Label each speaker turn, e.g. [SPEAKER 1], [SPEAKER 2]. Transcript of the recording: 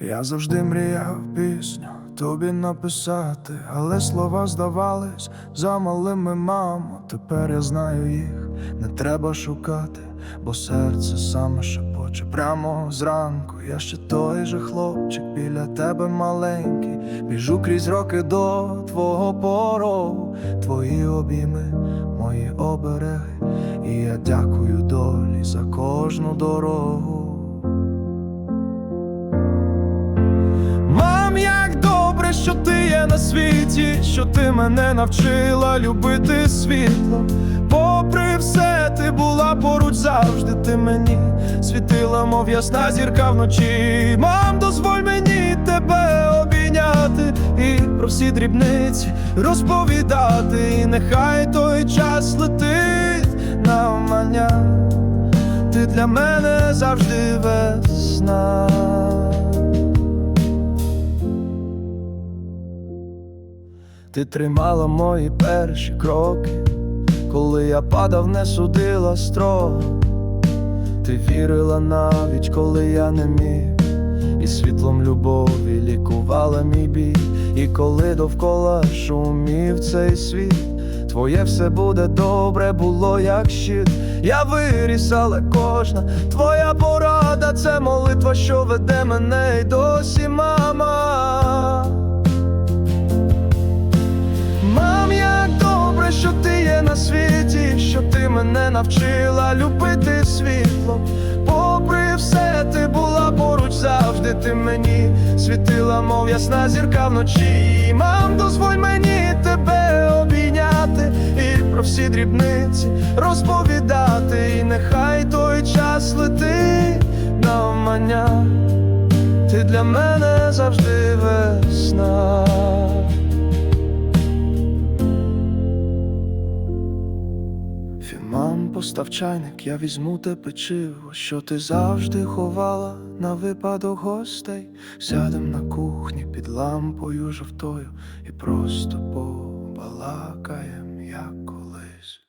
[SPEAKER 1] Я завжди мріяв пісню тобі написати, але слова здавались замалими, мамо. Тепер я знаю їх, не треба шукати, бо серце саме шепоче прямо зранку. Я ще той же хлопчик біля тебе маленький. Біжу крізь роки до твого порогу, твої обійми, мої обереги. І я дякую долі за кожну дорогу. Що ти є на світі, що ти мене навчила любити світло. Попри все, ти була поруч завжди, ти мені світила, мов ясна зірка вночі. Мам, дозволь мені тебе обійняти і про всі дрібниці розповідати. І нехай той час летить на навмання. Ти для мене завжди весна. Ти тримала мої перші кроки, коли я падав, не судила строго. Ти вірила навіть, коли я не міг, і світлом любові лікувала мій біль. І коли довкола шумів цей світ, твоє все буде добре, було як щит. Я виріс, але кожна твоя порада це молитва, що веде мене й досі, мама. Мене навчила любити світло. Попри все, ти була поруч завжди, ти мені світила, мов ясна зірка вночі. Мам, дозволь мені тебе обійняти і про всі дрібниці розповідати. І нехай той час летить навмання. Ти для мене завжди весна. Постав чайник, я візьму те печиво, що ти завжди ховала на випадок гостей. Сядем на кухні під лампою жовтою і просто побалакаєм, як колись.